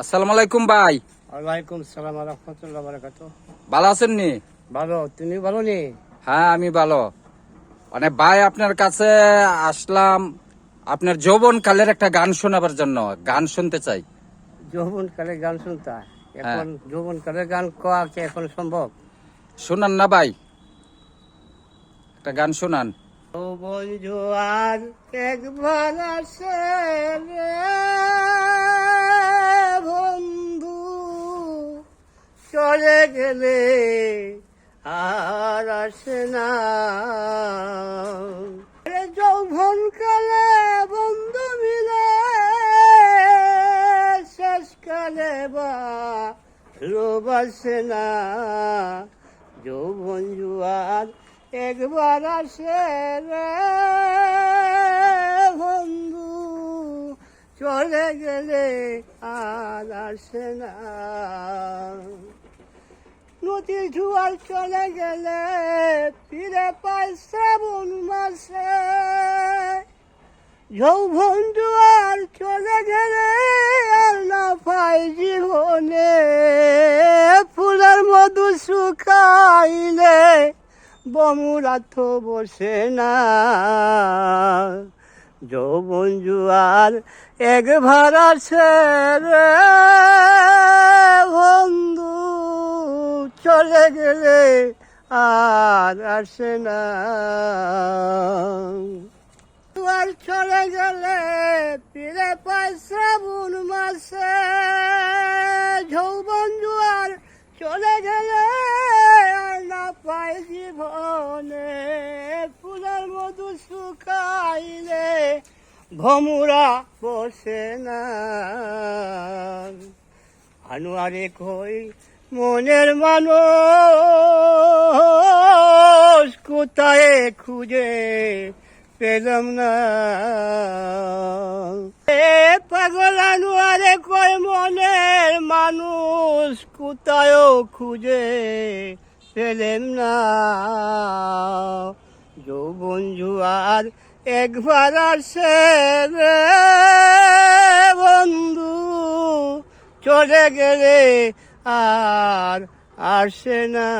আসসালামু আলাইকুম ভাই। ওয়ালাইকুম সালাম রহমতুল্লাহ বারাকাত ভালো আছেন নি? ভালো তুমি ভালো নি? হ্যাঁ আমি ভালো। মানে ভাই আপনার কাছে আসলাম আপনার যৌবন কালের একটা গান শোনাবার জন্য। গান শুনতে চাই। যৌবন কালে গান শুনতে? এখন যৌবন কালে গান কোয়া কি এখন সম্ভব? শোনান না ভাই। একটা গান শোনান। যৌবন জোয়ার একবার আসে রে। গেলে আর আসে না। যৌবন কালে বন্ধু মিলে, শেষ কালে বা রোবাসে না। যৌবন জুয়ার একবার আসে রে, বন্ধু, চলে গেলে আর আসে না। নদীর জুয়ার চলে গেলে ফিরে পায় শ্রাবণ মাসে। যৌবন জুয়ার চলে গেলে আর না পাই জীবনে। ফুলের মধু শুকাইলে বমুরা বসে না। যৌবন একবার আছে রে। বন্ধু চলে গেলে আর আসে না। চলে গেলে ফিরে পায় শ্রাবণ মাসে। যৌবন জুয়ার চলে গেলে আর না পায় জীবনে। ফুলের মধু শুকাইলে ভমুরা বসে না। আনোয়ারে কই মনের মানুষ কোথায় খুঁজে পেলাম না? এ পাগল আনোয়ারে কই মনের মানুষ কোথায় খুঁজে পেলেন না? যৌবন জুয়ার একবার আসে বন্ধু, চলে গেলে আর আসে না।